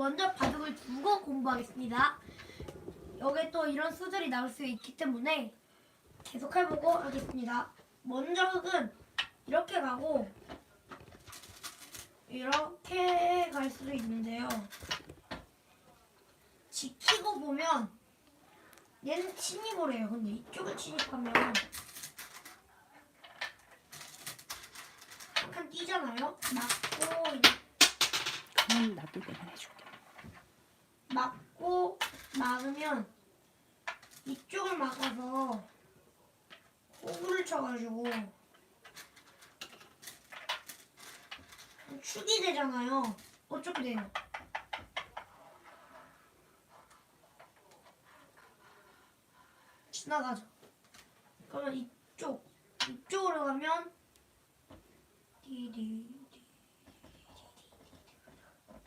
먼저 바둑을 두고 공부하겠습니다. 여기 또 이런 수들이 나올 수 있기 때문에 계속 해보고 하겠습니다. 먼저 흙은 이렇게 가고 이렇게 갈 수도 있는데요. 지키고 보면 얘는 침입을 해요. 근데 이쪽을 침입하면 약간 뛰잖아요. 맞고 그만 놔둘 때만 해줄게. 막고 막으면 이쪽을 막아서 호구를 쳐가지고 축이 되잖아요. 어떻게 돼요? 지나가죠. 그러면 이쪽 이쪽으로 가면 디디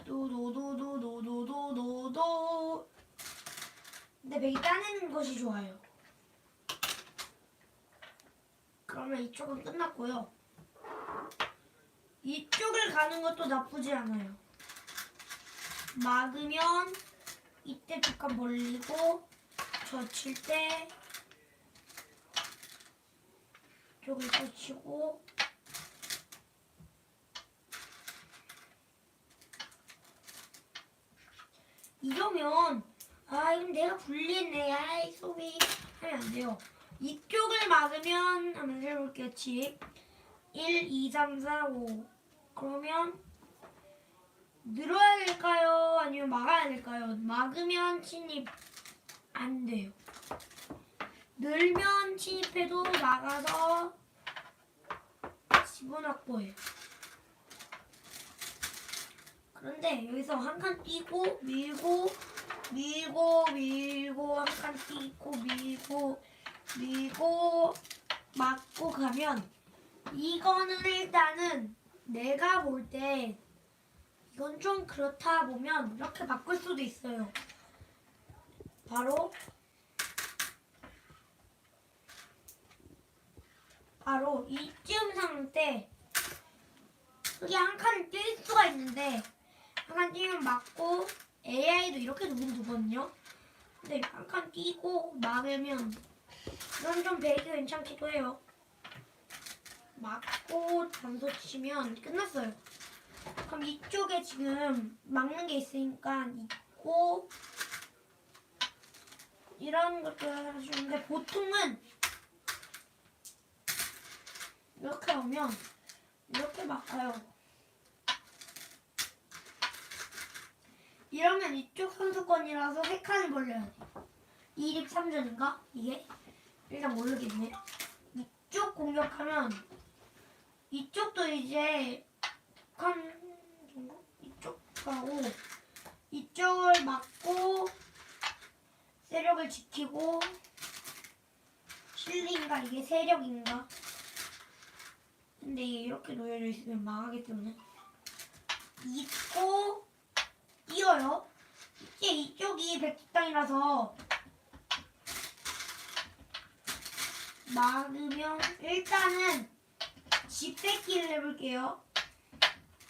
도도도도도도도도 근데 맥이 따내는 것이 좋아요. 그러면 이쪽은 끝났고요. 이쪽을 가는 것도 나쁘지 않아요. 막으면 이때 잠깐 벌리고 젖힐 때 이쪽을 젖히고 이러면 아 이건 내가 불리했네. 아이 소비 하면 안 돼요. 이쪽을 막으면 한번 해볼게요 칙 1, 2, 3, 4, 5 그러면 늘어야 될까요? 아니면 막아야 될까요? 막으면 침입 안 돼요. 늘면 침입해도 막아서 지분 확보해요 그런데 여기서 한 칸 뛰고 밀고 밀고 밀고 한 칸 뛰고 밀고 밀고 맞고 가면 이거는 일단은 내가 볼 때 이건 좀 그렇다 보면 이렇게 바꿀 수도 있어요. 바로 바로 이쯤 상태 여기 한칸뛸 수가 있는데 한칸 뛰면 맞고 AI도 이렇게 두긴 두거든요. 근데 한칸 뛰고 막으면 이건 좀 배기 괜찮기도 해요. 막고 단소 치면 끝났어요. 그럼 이쪽에 지금 막는 게 있으니까 있고 이런 것들 하시는데 보통은 이렇게 오면 이렇게 막아요. 이러면 이쪽 선수권이라서 3칸을 벌려야 돼. 2립 3전인가? 이게? 일단 모르겠네. 이쪽 공격하면 이쪽도 이제 한 정도? 이쪽 가고 이쪽을 막고 세력을 지키고 실리인가 이게 세력인가? 근데 이렇게 놓여져 있으면 망하기 때문에 있고 뛰어요. 이제 이쪽이 백두땅이라서 막으면 일단은 집배기를 해볼게요.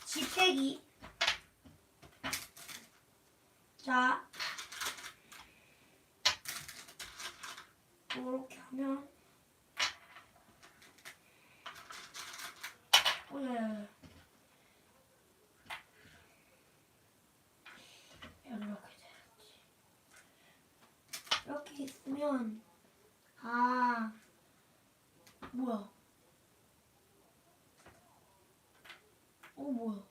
집배기. 자, 이렇게 하면 어, 예. 이렇게 돼야지. 있으면 아 뭐야? 어 뭐야?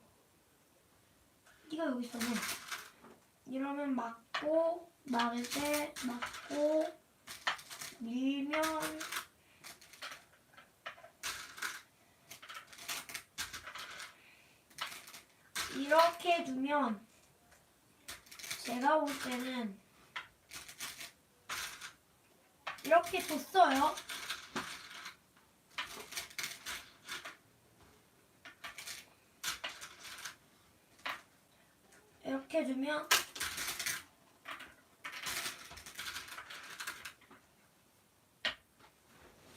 네가 여기 있었네. 이러면 맞고 막을 때 맞고 밀면 이렇게 두면 제가 볼 때는 이렇게 뒀어요. 이렇게 두면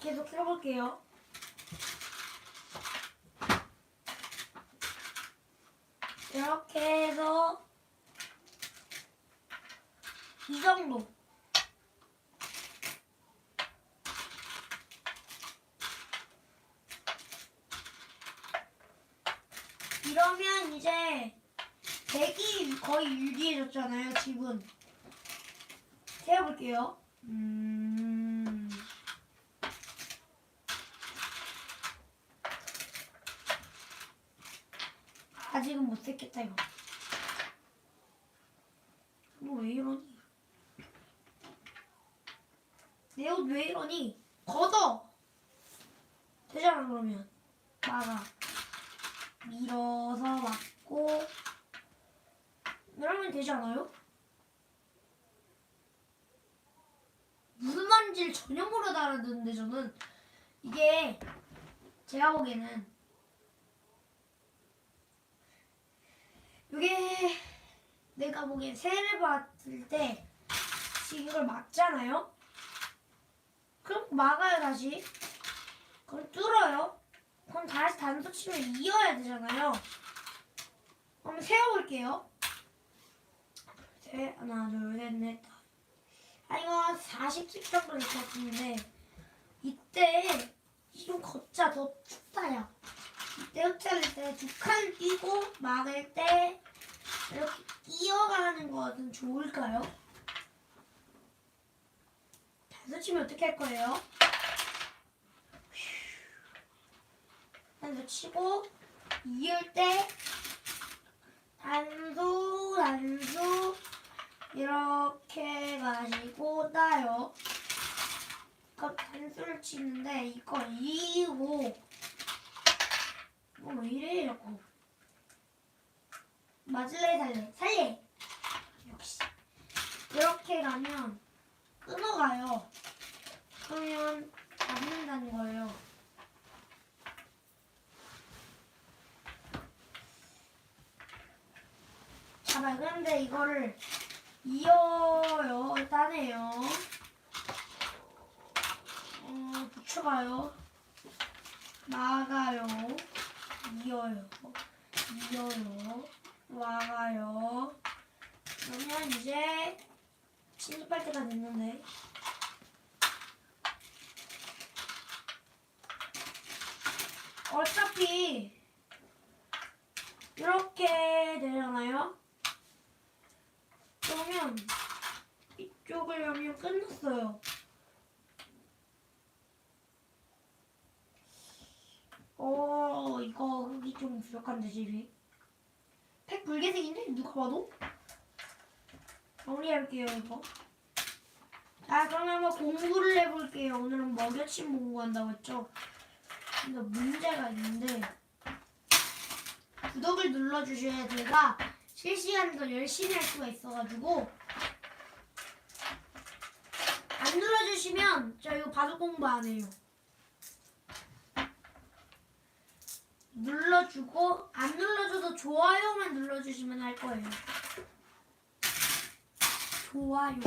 계속 해볼게요. 이렇게 해서 이 정도. 이러면 이제 백이 거의 유리해졌잖아요, 집은. 세어볼게요. 음. 아직은 못 셌겠다, 이거. 너왜 이러니? 내 옷 왜 이러니? 걷어! 되잖아, 그러면. 막아. 밀어서 막고. 이러면 되지 않아요? 무슨 말인지를 전혀 모르다 알아듣는데 저는 이게 제가 보기에는 이게 내가 보기엔 새를 봤을 때 지금 이걸 막잖아요? 그럼 막아요 다시 그럼 뚫어요 그럼 다시 단수 치면 이어야 되잖아요. 그럼 세어볼게요. 셋 하나 둘 셋 넷 아 이거 40집 정도 같은데. 이때 좀 걷자. 더 춥다 야. 이때 흡차를 때두 칸 끼고 막을 때 이렇게 이어가는 것은 좋을까요? 단수 치면 어떻게 할 거예요? 단수 치고 이을 때 단수 단수 이렇게 가지고 따요. 이거 단수를 치는데 이거 이고 뭐왜 이래 자꾸 맞을래 살래 살래 역시 이렇게 가면 끊어가요. 그러면 잡는다는 거예요. 잡아요. 그런데 이거를 이어요. 따네요. 어, 붙여가요. 막아요. 이어요. 이어요. 막아요. 그러면 이제 진입할 때가 됐는데. 어차피 이렇게 되잖아요. 그러면 이쪽을 하면 끝났어요. 어 이거 흙이 좀 부족한데 집이. 팩 불개색인데 누가 봐도? 정리할게요 이거. 자 그럼 한번 공부를 해볼게요. 오늘은 먹여침 공부한다고 했죠. 근데 문제가 있는데 구독을 눌러주셔야 제가 실시간으로 열심히 할 수가 있어가지고 안 눌러주시면 저 이거 바둑 공부 안 해요. 눌러주고 안 눌러줘도 좋아요만 눌러주시면 할 거예요. 좋아요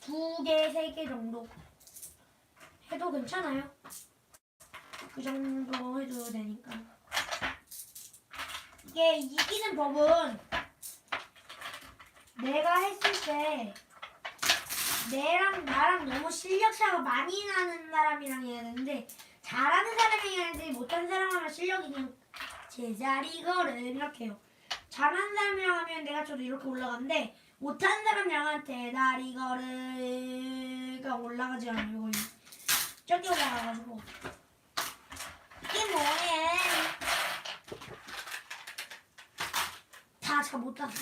두 개, 세 개 정도 해도 괜찮아요. 그 정도 해도 되니까. 이게 이기는 법은 내가 했을 때 내랑 나랑 너무 실력 차가 많이 나는 사람이랑 해야 되는데 잘하는 사람이랑 해야 돼 못하는 사람하면 실력이 그냥 제자리 걸음 이렇게 해요. 잘하는 사람이랑 하면 내가 저도 이렇게 올라가는데 못하는 사람이랑 할때 다리 걸음가 올라가지 않아요. 저기 올라가가지고 이게 뭐해? 다 잘못 땄어.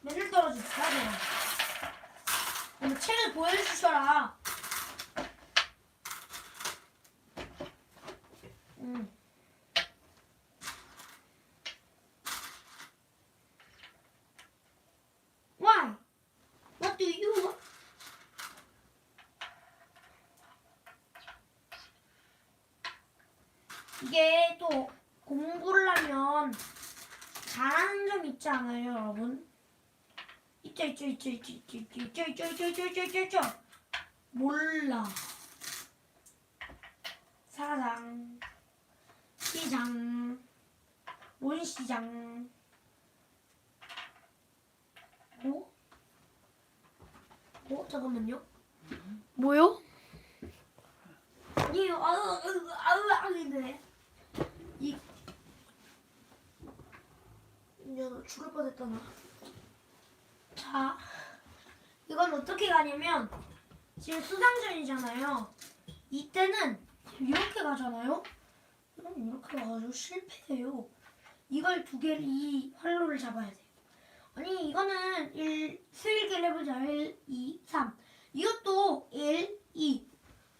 맨날 떨어졌다, 내가. 오늘 책을 보여주셔라. 응. Why? What do you want? 이게 또 공부를 하면 잘하는 점 있지 않아요, 여러분? 있죠. 몰라. 사장, 시장, 본시장. 뭐? 어? 잠깐만요. 뭐요? 아니요. 아우, 아우, 아우, 아우인데. 이. 야, 너 죽을 뻔했다, 나. 자, 이건 어떻게 가냐면, 지금 수상전이잖아요. 이때는 이렇게 가잖아요. 그럼 이렇게 가가지고 실패해요. 이걸 두 개를 이 활로를 잡아야 돼요. 아니 이거는 1 수일기를 해보자. 1, 2, 3. 이것도 1, 2.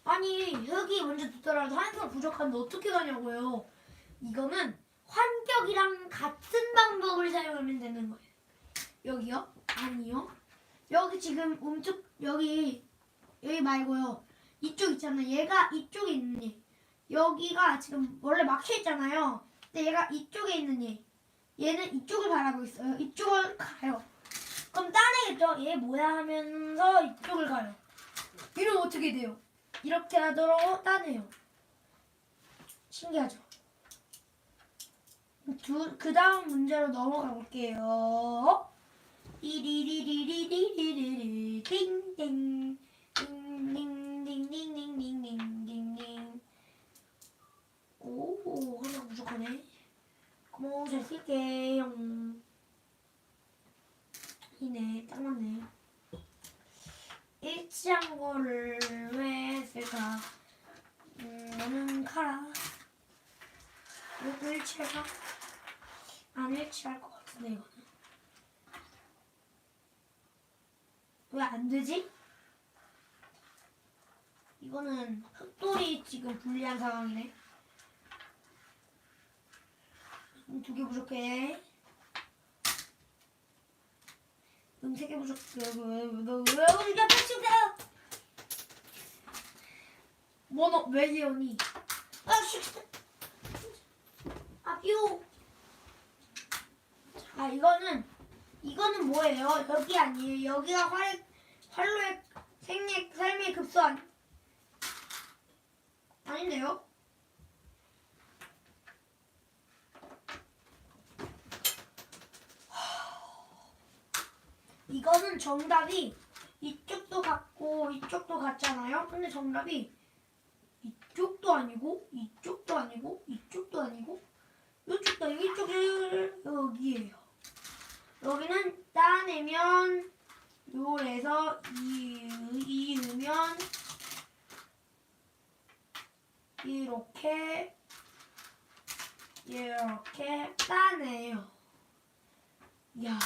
아니 여기 먼저 두더라도 한 수가 부족한데 어떻게 가냐고요. 이거는 환격이랑 같은 방법을 사용하면 되는 거예요. 여기요? 아니요. 여기 지금 움쪽 여기 여기 말고요. 이쪽 있잖아요. 얘가 이쪽에 있는 얘. 여기가 지금 원래 막혀 있잖아요. 근데 얘가 이쪽에 있는 얘. 얘는 이쪽을 바라고 있어요. 이쪽을 가요. 그럼 따내겠죠? 얘 뭐야 하면서 이쪽을 가요. 이러면 어떻게 돼요? 이렇게 하도록 따내요. 신기하죠? 두, 그 다음 문제로 넘어가 볼게요. 리리리리리리리리리 띵띵 띵띵띵띵띵띵띵띵 오 하나 부족하네. 고마워 잘 쓸게요. 이네 딱 맞네. 일치한 거를 왜 쓸까? 음, 너는 카라. 이것도 일치할까? 안 일치할 것 같은데 이거는. 왜 안 되지? 이거는 흑돌이 지금 불리한 상황이네. 두 개 부족해. 음, 세 개 부족해. 너왜 우리가 패치다? 뭐너 왜 예언이? 아, 씨. 아, 뾰. 자, 이거는 이거는 뭐예요? 여기 아니에요. 여기가 활 활로의 생애 삶의 아니, 아닌데요? 이거는 정답이 이쪽도 같고 이쪽도 같잖아요. 근데 정답이 이쪽도 아니고 이쪽도 아니고 이쪽도 아니고 이쪽도 아니고 이쪽이 여기에요. 여기는 따내면 요래서 이, 이으면 이렇게 이렇게 따내요. 야.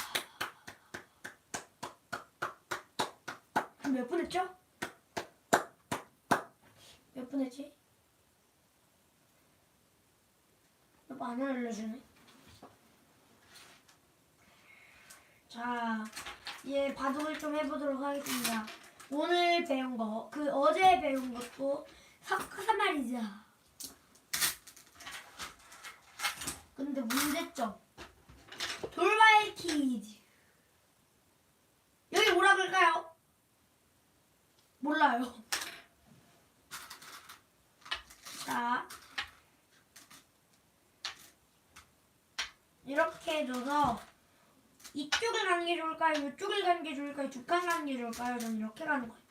몇 분 했죠? 몇 분 했지? 몇분안 알려주네. 자, 얘 바둑을 좀 해보도록 하겠습니다. 오늘 배운 거, 그 어제 배운 것도 섞어서 말이죠. 근데 문제점. 돌발 퀴즈. 여기 뭐라 그럴까요? 몰라요. 자. 이렇게 해줘서 이쪽을 가는 게 좋을까요? 이쪽을 가는 게 좋을까요? 두 칸 가는 게 좋을까요? 저는 이렇게 가는 거예요.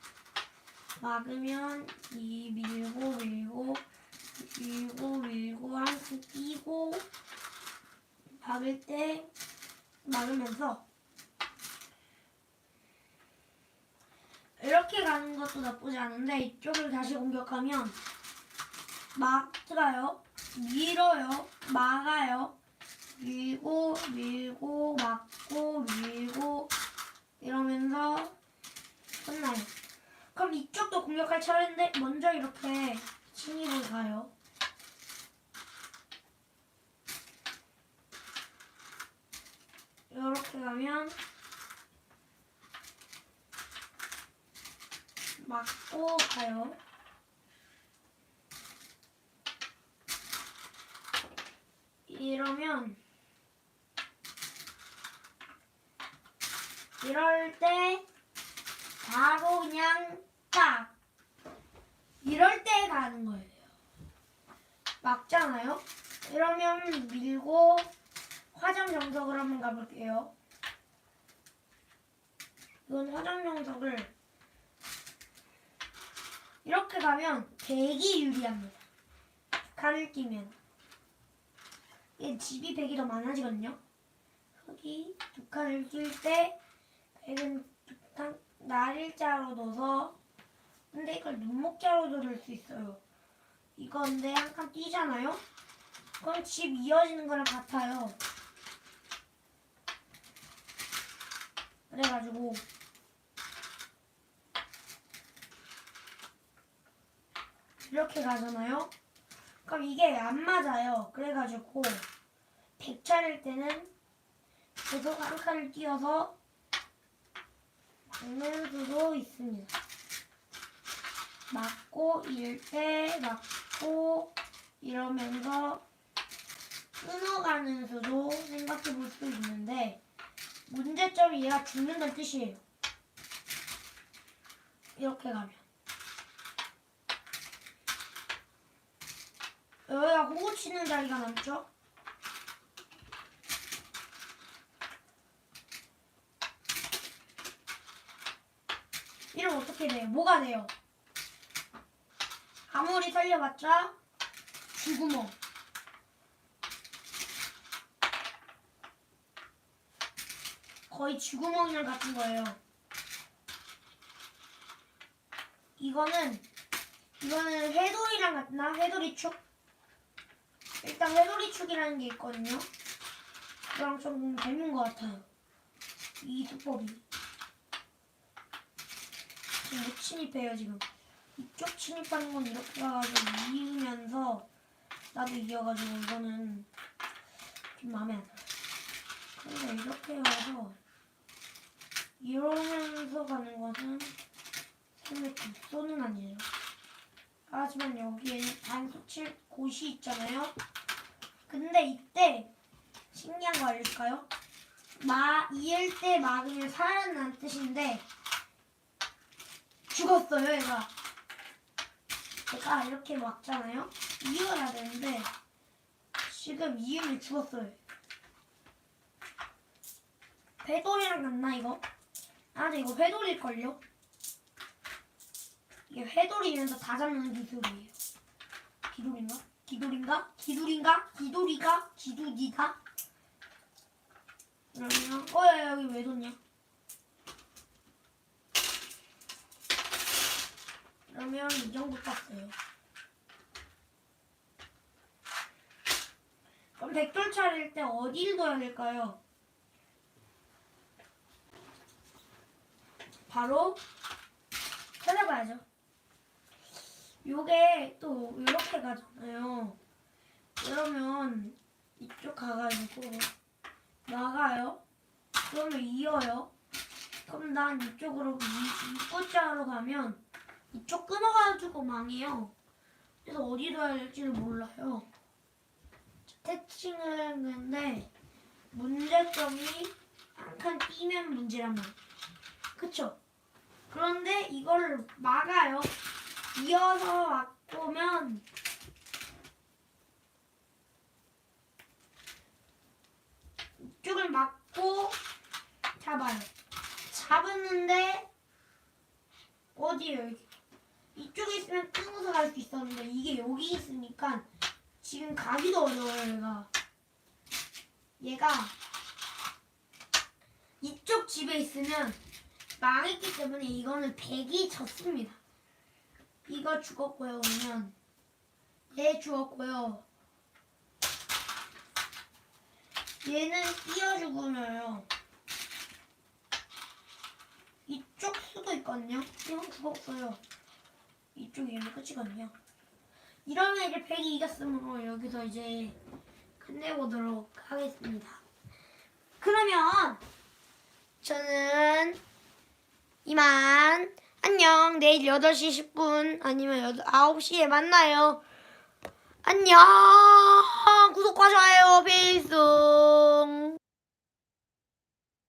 막으면 이 밀고 밀고 밀고 밀고 한칸 끼고 박을 때 막으면서 이렇게 가는 것도 나쁘지 않은데 이쪽을 다시 공격하면 막아요, 밀어요, 막아요, 밀고 밀고 막고 밀고 이러면서 끝나요. 그럼 이쪽도 공격할 차례인데 먼저 이렇게 침입을 가요. 이렇게 가면 맞고 가요. 이러면 이럴 때 바로 그냥 딱 이럴 때 가는 거예요. 막잖아요. 이러면 밀고 화점 정석을 한번 가볼게요. 이건 화점 정석을 이렇게 가면 백이 유리합니다. 칼을 끼면 이게 집이 백이 더 많아지거든요. 흙이 두 칸을 낄 때 두칸 날일자로 넣어서 근데 이걸 눈목자로도 넣을 수 있어요. 이건데 한 칸 띄잖아요. 그럼 집 이어지는 거랑 같아요. 그래가지고 이렇게 가잖아요. 그럼 이게 안 맞아요. 그래가지고 백차릴 때는 계속 한 칸을 띄어서 막는 수도 있습니다. 맞고 일때 맞고 이러면서 끊어가는 수도 생각해 볼 수 있는데 문제점이 얘가 죽는다는 뜻이에요. 이렇게 가면 여기가 호구 치는 자리가 남죠? 이러면 어떻게 돼요? 뭐가 돼요? 아무리 살려봤자 쥐구멍. 거의 쥐구멍이랑 같은 거예요. 이거는 이거는 회돌이랑 같나? 회돌이 축? 일단 회돌이 축이라는 게 있거든요. 그랑 좀 닮은 것 같아요. 이 수법이. 지금 못 침입해요 지금. 이쪽 침입하는 건 이렇게 가가지고 이으면서 나도 이어가지고 이거는 좀 마음에 안 들어요. 근데 이렇게 와서 이러면서 가는 것은 삶의 독소는 아니에요. 하지만 여기에는 단수 칠 곳이 있잖아요. 근데 이때 신기한 거 알려줄까요? 마 이을 때 막으면 살아난다는 뜻인데 죽었어요 얘가. 제가 이렇게 막잖아요. 이어야 되는데 지금 이으면 죽었어요. 회돌이랑 같나 이거? 아 근데 이거 회돌일걸요? 이게 회돌이면서 다 잡는 기술이에요. 기돌인가? 기돌인가? 기돌인가? 기돌이가? 기두디가? 그러면 어야 여기 왜 뒀냐? 그러면 이 정도 땄어요. 그럼 백돌 차릴 때 어디를 둬야 될까요? 바로 찾아봐야죠. 요게 또 이렇게 가잖아요. 그러면 이쪽 가가지고 나가요. 그러면 이어요. 그럼 난 이쪽으로 이- 입구자로 가면 이쪽 끊어가지고 망해요. 그래서 어디 둬야 될지를 몰라요. 태칭을 했는데 문제점이 한칸 띄면 문제란 말이에요. 그쵸? 그런데 이걸 막아요. 이어서 막보면 이쪽을 막고 잡아요. 잡았는데 어디에요? 이쪽에 있으면 끊어서 갈수 있었는데 이게 여기 있으니까 지금 가기도 어려워요. 얘가 얘가 이쪽 집에 있으면 망했기 때문에 이거는 100이 졌습니다. 이거 죽었고요. 그러면 얘 죽었고요. 얘는 뛰어 죽으며요. 이쪽 수도 있거든요. 이건 죽었어요. 이쪽이 얘는 끝이거든요. 이러면 이제 100이 이겼으므로 여기서 이제 끝내보도록 하겠습니다. 그러면 저는 이만 안녕. 내일 8시 10분 아니면 9시에 만나요. 안녕. 구독과 좋아요. 필승